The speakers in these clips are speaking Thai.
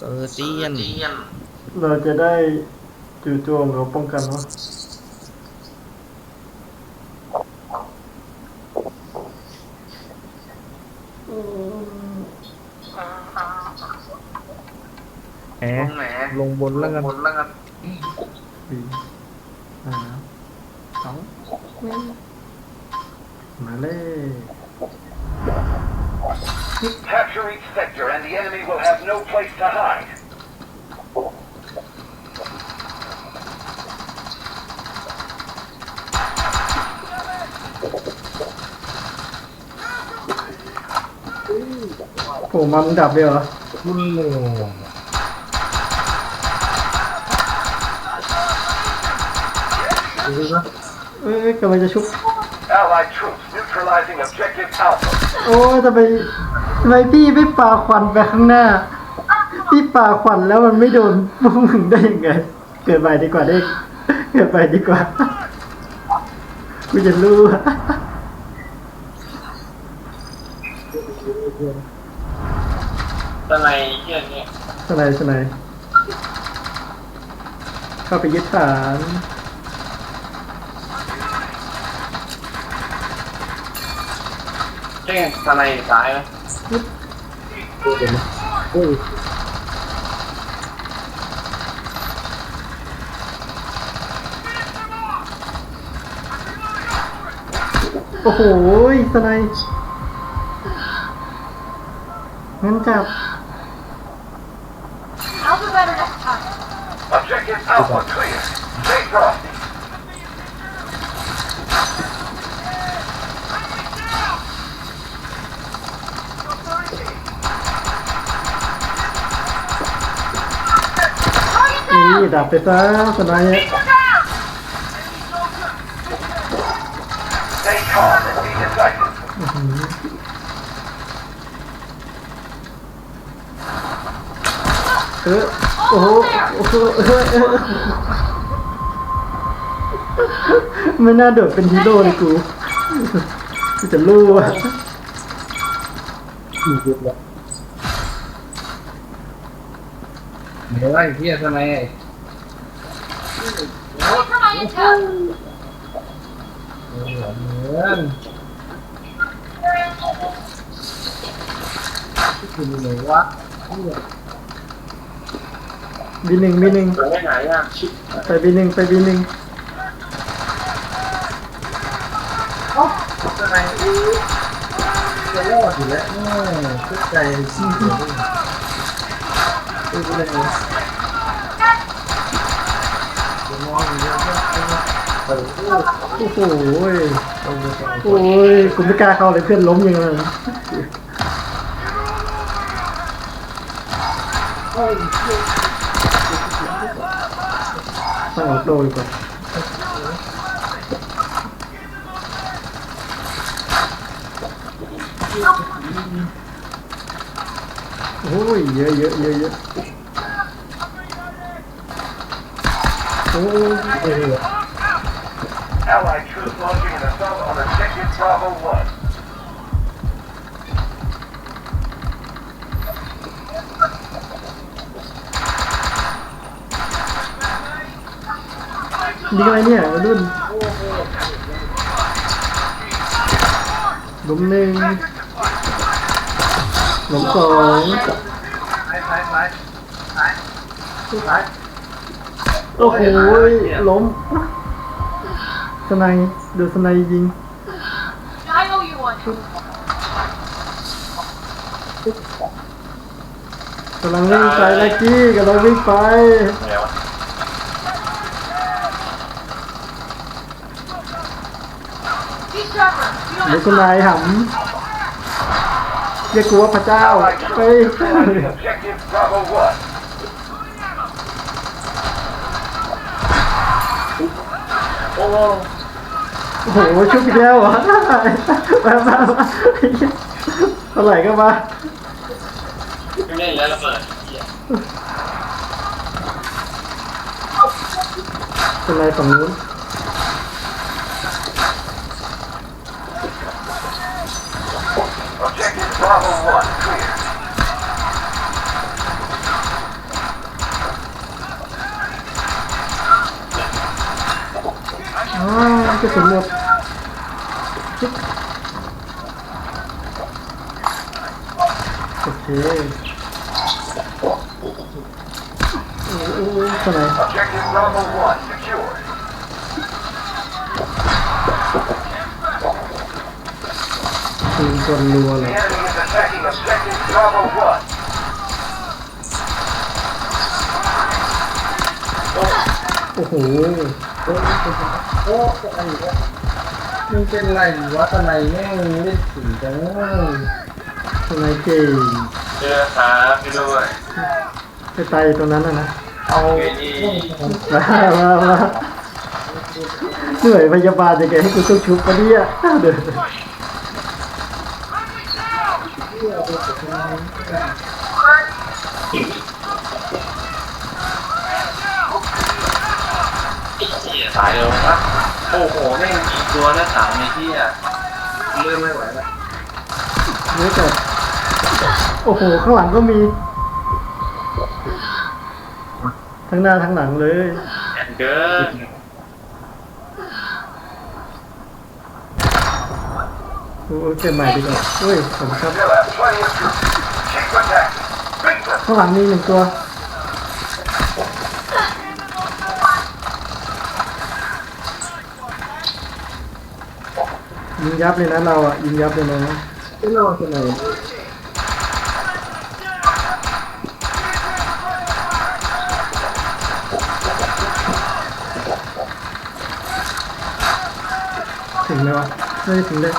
เซอร์เจียนเราจะได้จู่โจมหรือป้องกันวะแหมลงบนแล้วกัน สี่ห้าสองหนึ่งมาเลย Capture each sector and the enemy will have no place to hide. โอ้มามึงดับเลยเหรอคุณโลเอ้ยกำลังจะชุบ Allied troops neutralizing objective Alpha. โอ้ยทำไมทำไมพี่ไม่ปาควันไปข้างหน้า พี่ปาควันแล้วมันไม่โดนพวกมึงได้ยังไง เกิดไปดีกว่าเด็กเกิดไปดีกว่ากูจะรู้อะตอนไหนเฮียเนี่ยสไนด์สไนด์เข้าไปยึดฐานใช่ไงตอนไหนซ้ายไหม โอ้ โหสไนด์งั้นจับ I'll do better next time. Objective Alpha clear. Stay frosty. นี่ดับไปซะสไนด์ Stay ออโอ้โหโอ้โหไม่น่าโดดเป็นฮีโร่เลยกูกูจะรู้อะเดี๋ยวไอ้เพี้ยทำไม Wait for my intel. เหมือนคุณหนูวะ บีหนึ่งบีหนึ่งตรงไหนอะชิบไปบีหนึ่งไปบีหนึ่งทำไมจะรอดอยู่แล้วโอ้เข้าใจซิ่งเลยดูเลยจะมองอย่างเดียวก็โอ้โหโอ้ยกูไม่กล้าเข้าเลยเพื่อนล้มยังเลยต้องโอ้ย เยอะเยอะเยอะเยอะโอ้ย Allied troops launching an assault on objective Bravo 1. นี่อะไรเนี่ยวัยรุ่นล้มหนึ่งล้มสองโอ้โหล้มสไนด์ดูสไนด์ยิงกำลังวิ่งไปลักกี้กำลังวิ่งไป ไงวะ Be sharper. You เดี๋ยวคุณนายหำเรียกกูว่าพระเจ้าไป Objective Bravo 1. โอ้โอ้โหชุบอีกแล้วเหรอมามามาเท่าไหร่ก็มาไม่เล่นแล้วระเบิดเฮียสไนด์ฝั่งนู้น อ๋อจะสมหมดโอเคโอ้โหทำไมปืนกลรัวเลย attacking Objective Bravo 1. โอ้โหโอ้โหอะไรวะมึงเป็นไรวะทำไมแม่งเล่นถึงจังทำไมเก่งเจอขาไปด้วยไปตายตรงนั้นนะนะ เอาเวทีมามามาเหนื่อยพยาบาลจะแกให้กูต้องชุบปะเนี่ยเดินเสียตายเลยครับโอ้โหแม่งอีกตัวน้าสามไอ้ที่อะเริ่มไม่ไหวแล้วเนื้อแต่โอ้โห ข้างหลังก็มี ทั้งหน้าทั้งหลังเลยแอนเกินโอ้โหเก็บใหม่ดีกว่าเฮ้ยผมครับ ข้างหลังมีหนึ่งตัว ยิงยับเลยนะเราอะยิงยับเลยนะไม่รอดทำไมถึงไหมวะไม่ได้ถึงเลย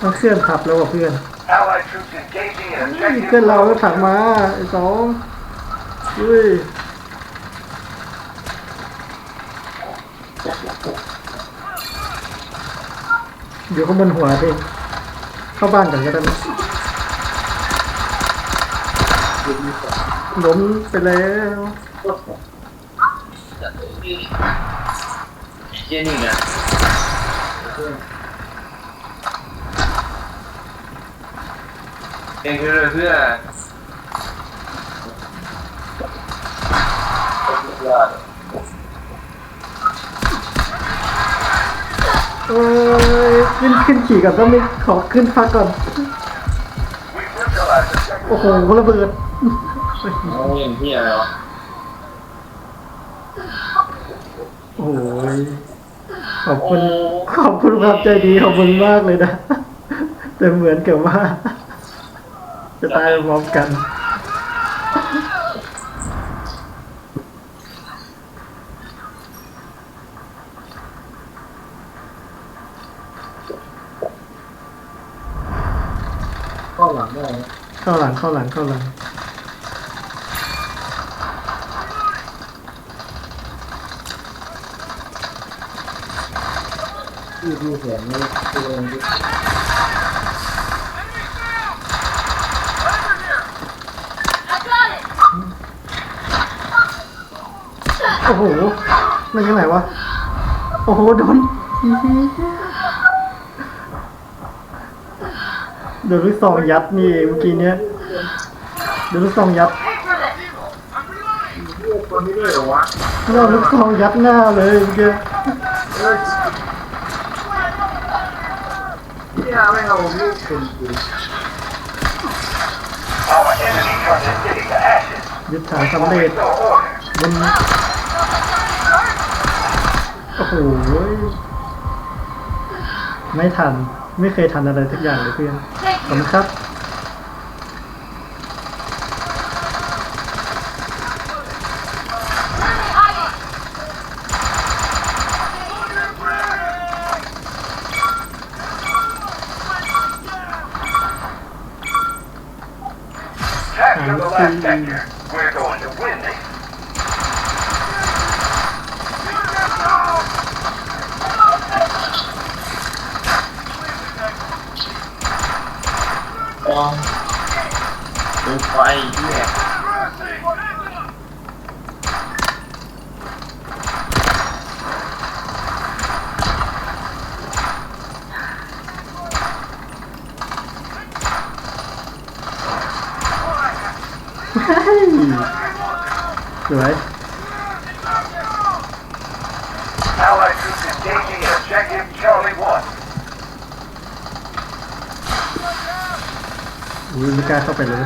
ต้องเคลื่อนขับแล้วว่ะเพื่อน Allied troops engaging in เฮ้ย objective เพื่อนเราก็ Bravo ถักมาไอ้สองอุ้ย อยู่ข้างบนหัวดิเข้าบ้านกันก็ได้ไหมล้มไปแล้วไอ้เจนี่เนี่ยเองคือเพื่อเอ้ย ขึ้นขึ้นขี่ก่อนต้องไม่ขอขึ้นพักก่อน We neutralized objective โอ้โหระเบิดโอ้ยเฮียอะไรวะโอ้ยขอบคุณขอบคุณความใจดีของมึงมากเลยนะ แต่เหมือนกับว่า จะตายพร้อมกัน เข้าหลังได้นะ เข้าหลังเข้าหลังเข้าหลังที่ดูแสงนี่ตัวเองดิ I got it! โอ้โหมันยังไงวะ โอ้โห โดนโดนลูกซองยัดนี่เมื่อกี้เนี้ย โดนลูกซองยัด Pay for this! เลือกตัวนี้ด้วยเหรอวะโดนลูกซองยัดหน้าเลยเมื่อกี้เอ้ยที่ทำให้เราลูกคนดู Our enemy turns the city to ashes. ยึดฐานสำเร็จ No order. บนโอ้โหไม่ทัน ไม่เคยทันอะไรทุกอย่างเลยเพื่อน Thank ขอบ you! คุณครับ Capture the last sector. We're going to win this. กองดูไฟเฮีย เฮ้ย สวย Allied troops engaging in objective Charlie 1. อุ้ยไม่กล้าเข้าไปเลย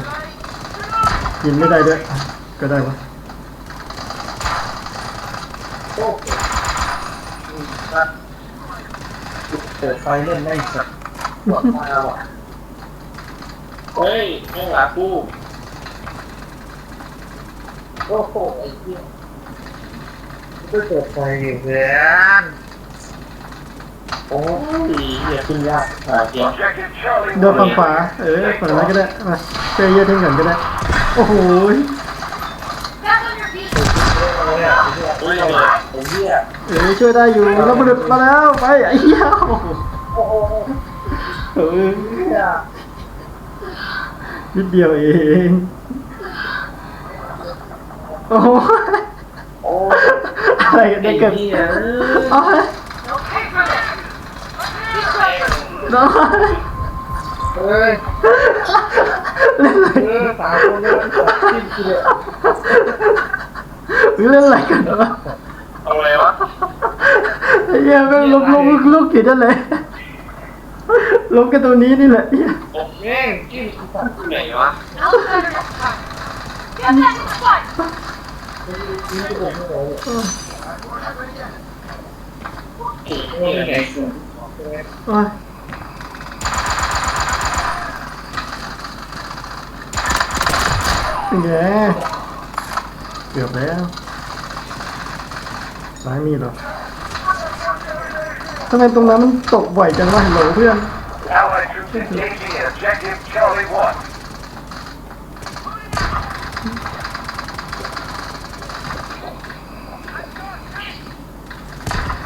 ยินไม่ได้ด้วย ก็ได้วะโอ้โหนะเปิดไฟเล่นได้สักปวดมาว่ะเฮ้ยไม่หลากูโอ้โหไอ้เหี้ยไม่เปิดไฟอยู่เพื่อน โอ้ยเหี้ยขึ้นยากหาเกียร์ Objective Charlie โดน 1. ฝั่งขวา เออฝั่งนั้นก็ได้ มาเจอเยอะทิ้งก่อนก็ได้ โอ้โห Back on your feet. เนี่ยไอ้เหี้ยเฮ้ยเบิดไอ้เหี้ยเออช่วยได้อยู่แล้วมันหลุดมาแล้วไปไอ้เหี้ยโอ้โหโอ้โหเออเนี่ยนิดเดียวเอง โอ้โหโอ้ยอะไรกันไอ้เนี่ยเกิดเหี้ย โอ้ย No pay for this. Keep quiet. น้อยเฮ้ยเล่นอะไรเออสามคนเลยจิ้มกูเลยเล่นอะไรกันวะเอาไงวะไอ้เหี้ยแม่งลุกลุกลุกลุกผิดนั่นเลยลุกกันตัวนี้นี่แหละเหี้ยโอ้แม่งจิ้มกูตัดที่ไหนวะ I'll better next time. Get back in the fight. จิ้มกูไม่โดนเลยไอ้เหี้ยไงกูโอ้ย เป็นไงเกือบแล้วร้ายมีเหรอทำไมตรงนั้นมันตกบ่อยจังวะโหลเพื่อน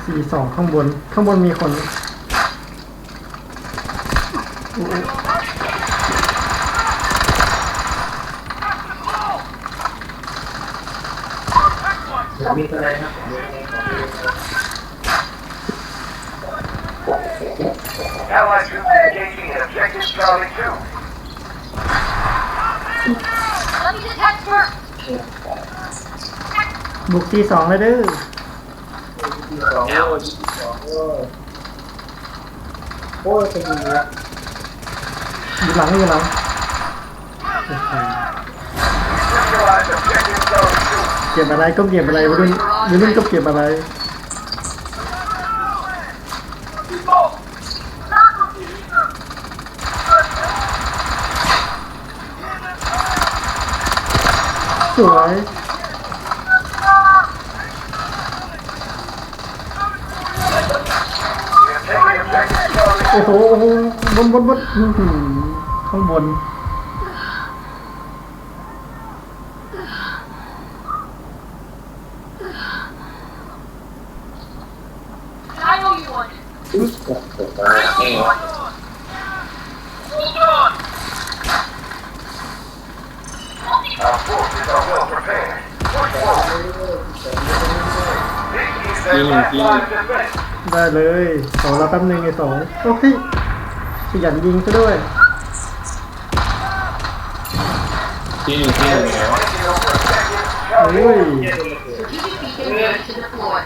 สี่สองข้างบน ข้างบนมีคนโอ้โห มีอะไรนะ Allied troops engaging in objective Charlie 2. Let me detect first. บุกที่สองเลยเด้อที่สองโอ้ยที่สองโอ้ยโอ้ยเป็นอย่างนี้อยู่หลังอยู่หลัง เก็บอะไรก็เก็บอะไรวัยรุ่นวัยรุ่นก็เก็บอะไรสวยโอ้โหบนบนบนข้างบน one. โอ้โหเองวะ Our forces are well prepared. Push forward. This is their last line of defense. ได้เลยขอเราแป๊บหนึงไอ้สองโอ้ยขยันยิงซะด้วยที่หนึ่งที่หนึ่งไงวะ Taking over objective โอ้ Charlie ย Strategic beacon ready to deploy.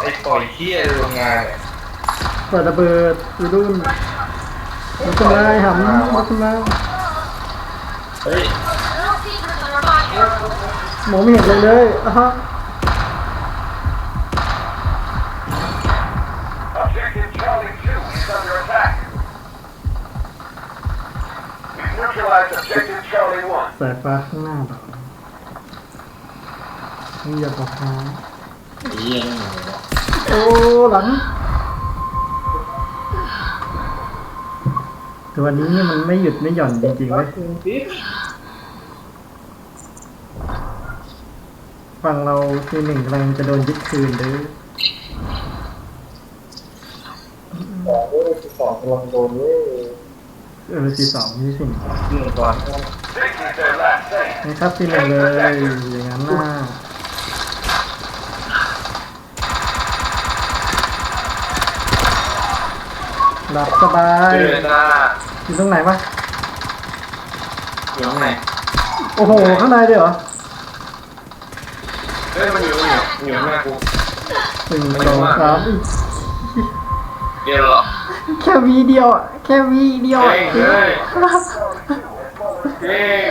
ไอ้ปล่อยเหี้ยโรงงานเนี่ย เปิดระเบิดวัยรุ่นรถทำลายหำรถทำลายเฮ้ย Little secrets under my air. มองไม่เห็นเลยเลยอะฮะ Objective Charlie 2 is under attack. We've neutralized objective Charlie 1. สายฟ้าข้างหน้าเหรอนี่อย่าบอกนะไอ้เหี้ยนี่ไงวะโอ้หลัง ต่วันนี้นี่มันไม่หยุดไม่หย่อนจริงๆวัเว้ดยคุณปิ๊บฝั่งเราทีหนึ่งกำลังจะโดนยึดคืนเด้อสองเว้ยที่สองกำลังโดนเว้ยเออทีสองที่สิ่งยิงก่อน This is their last stand. นะครับทีหนึ่งเลยอย่างนั้นน่าหลับสบายเจ อหน้าอยู่ตรงไหนวะ อยู่ข้างในโอ้โห ข้างในเลยเหรอเฮ้ยมันอยู่มันอยู่มันอยู่ข้างหน้ากู หนึ่งสองสามอีกเดี๋ยวเหรอแค่วีเดียวอะแค่วีเดียวอะเฮ้ยเฮ้ยเฮ้ย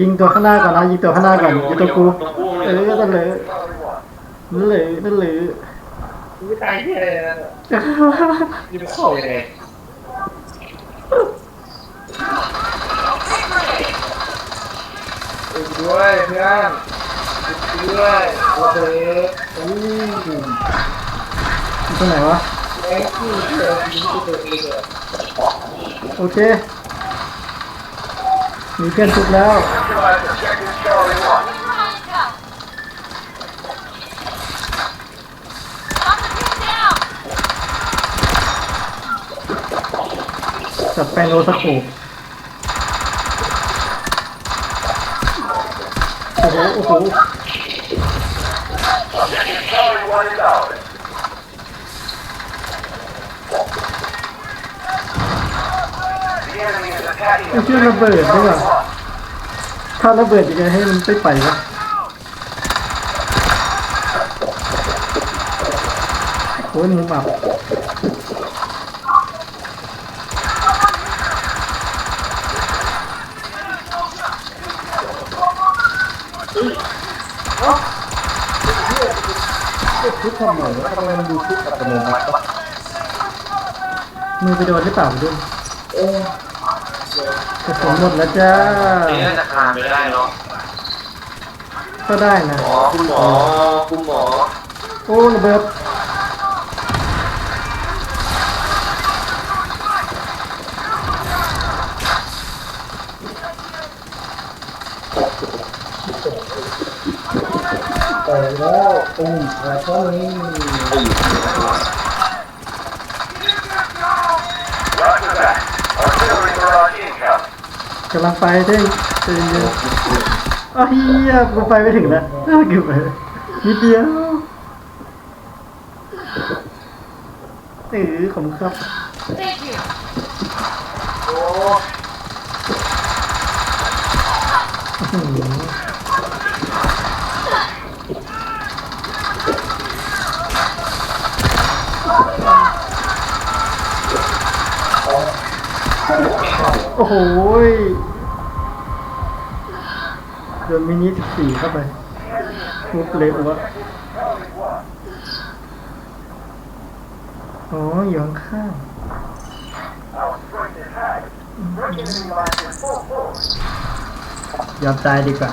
ยิงตัวข้างหน้าก่อนนะยิงตัวข้างหน้าก่อนยิงตัวกูตรงกูเออนั่นเลยนั่นเลยนั่นเลย ไม่ตายที่อะไรนะนี่มันเข้ายังไงเอ้ยด้วยเพื่อนด้วยโอเคอืมอยู่ตรงไหนวะแม่งที่เธอยิงตัวเองเลยโอเค มีเพื่อนทุกแล้ว Neutralize objective Charlie 1. Come on, go. Knock the pin down. จัดแปลงโรสโคปโอ้โหโอ้โห Objective Charlie 1 is ours. The enemy is attacking ไม่ใช่ระเบิดด้วยเหรอถ้าระเบิดยังไงให้มันไม่ไปวะโอ้ยมุมอับ ทุกทำไมวะทำไมมันดูทุกอัตโนมัติวะมือไปโดนหรือเปล่าดุนเอ้ยกระสุนหมดแล้วจ้านี่น่าจะคานไปได้เนาะก็ได้นะ หมอคุณหมอคุณหมอโอ้ระเบิด แล้วอุ้มแล้วก็นี่กำลังไปเด้งเย็นเย็นอ้าวเฮียกูไปไม่ถึงแล้วเกือบไปนิดเดียวเออขอบคุณครับ Thank you. อื้อหือโอ้โหยโดนมินิสิบสี่เข้าไปทุบเละวะอ๋ออยู่ข้างยอมตายดีกว่า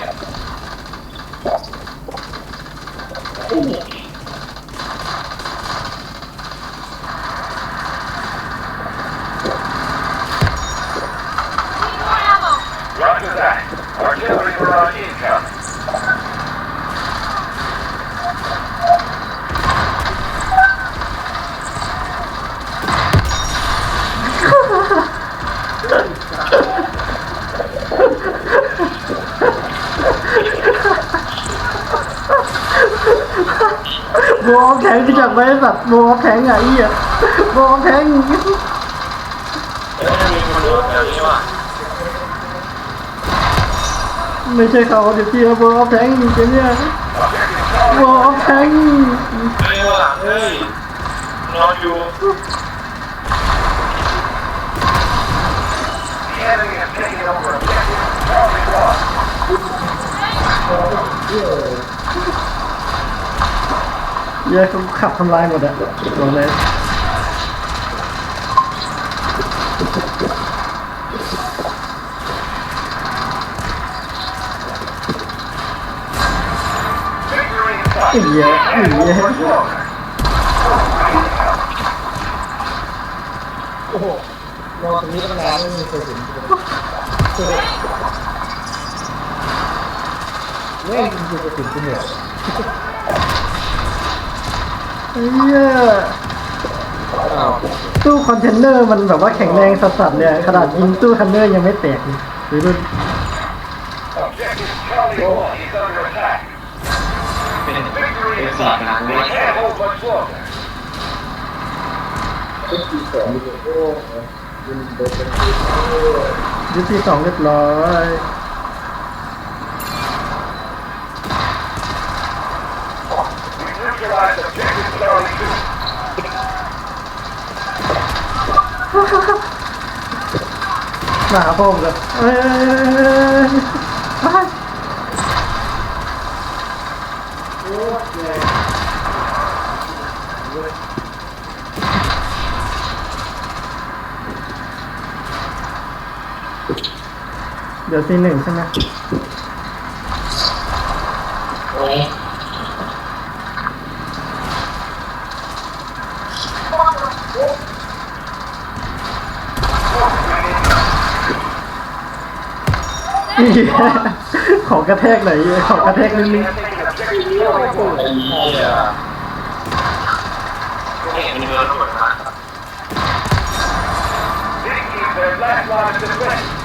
That. Artillery barrage incoming. โบออฟแทงที่จากไว้แบบโบออฟแทงไงเหี้ยโบออฟแทง เอ้ยมีคนโดนแถวนี้ว่ะ ไม่ใช่เขาเดี๋ยวพี่โบออฟแทงจริงๆเนี่ยโบออฟแทงเฮ้ยว่ะเฮ้ยนอนอยู่ The enemy is taking over objective Charlie 1. เหี้ยเขาขับทำลายหมดอะบอกเลย ไอ้ sight. เหี้ยไอ้เหี้ยโอ้โหนอตรงนี้ตั้งนานไม่มีใครเห็นเลยแม่งยิงกระสุนกูหมดเฮียอ้าวตู้คอนเทนเนอร์มันแบบว่าแข็งแรงสัสๆเลยขนาดยิงตู้คอนเทนเนอร์ยังไม่แตกเลยรุ่น Objective Charlie 1 is under attack. เป็น Victory เป็น is สี่ not. กลางด้ We วย can't hold much longer. เป็นปีสองอยู่โอ้ยิงโดนเป็นปียุทที่สองเรียบร้อย We neutralized Objective Charlie 2. หนาพ่อมเลยเอ้ย เอ้ยเดี๋ยวซีหนึ่งใช่ไหมโอ้ยนี่ของกระแทกหน่อยของกระแทกนิดนึง Taking Objective Charlie 1. ไอ้เหี้ยเห็นมันเดินหมดมา This is their last line of defense.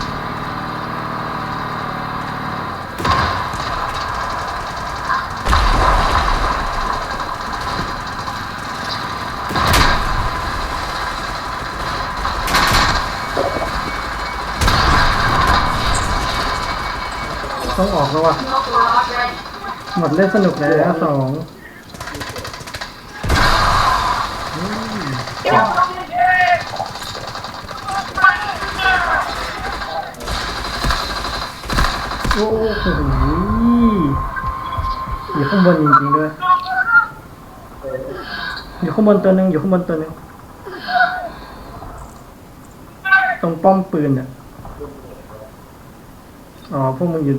ต้องออกแล้วว่ะหมดเล่นสนุกเลยนะสองโอ้โหอยู่ข้างบนจริงๆด้วย อยู่ข้างบนตัวหนึ่งอยู่ข้างบนตัวหนึ่งตรงป้อมปืนอะ อ๋อ พวกมึงอยู่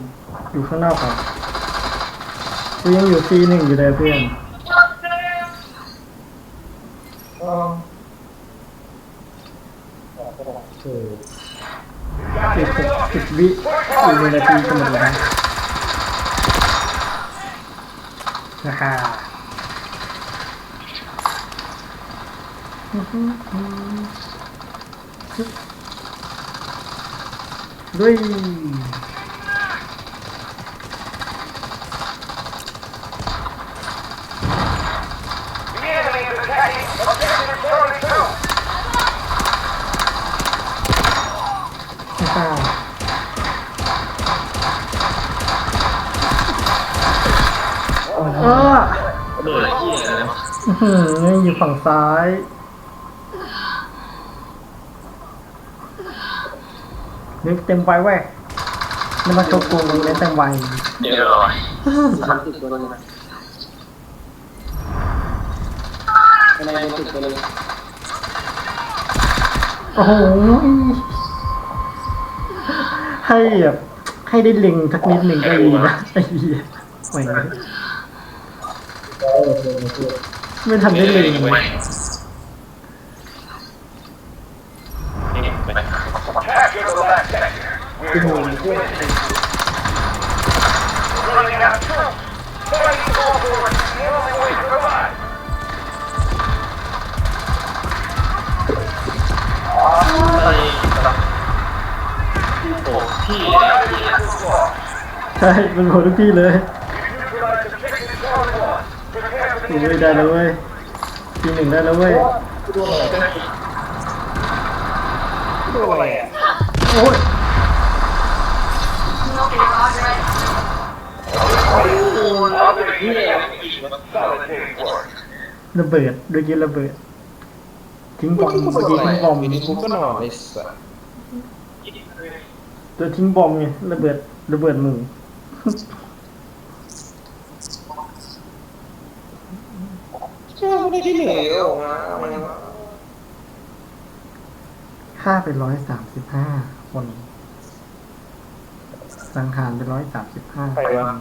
อยู่ข้างนอกเหรอกูยังอยู่ซีหนึ่งอยู่เลยเพื่อนอ๋อเออสิบหกสิบวิอีกหนึ่งนาทีก็หมดแล้วนะฮะด้วย เออเบื่อเหี้ยเลยวะอื้อหืออยู่ฝั่งซ้าย นึกเต็มไวเว้นี่มาโชว์กูเล่นเต็มไวเดี๋ยวรอสามสิบตัวนึงนะทำไมมันติดตัวนึงโอ้โหให้แบบให้ได้เล็งสักนิดหนึ่งก็ดีนะไอ้เหี้ยแหว่ง ไม่ทันได้เล็งเลย Capture the last sector. We're going to win. Running out of troops. Fighting overboard is the only way to survive. อะไรแบบโอ้พี่ไอ้เหี้ย Objective lost. ใช่เป็นโหทุกที่เลย We neutralized Objective Charlie 1. Prepare for โอ้ the ยได้แล้วเว้ยทีหนึ่งได้แล้วเว้ยตัวอะไรตัวอะไรอะโอ้ย Other than solid day's work. ระเบิดโดยยิงระเบิดทิ้งบอมเมื่อกี้ทิ้งบอมทีนี้กูก็นอนไอ้สัสตัวทิ้งบอมไงระเบิดระเบิด หมู่ไม่ได้ที่เหนื่อยออกมาฆ่าไปร้อยสามสิบห้าคน สังหารไปร้อยสามสิบห้าใครวะ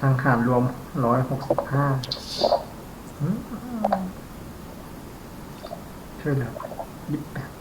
สังหารรวมร้อยหกสิบห้าช่วยเหลือยี่สิบแปด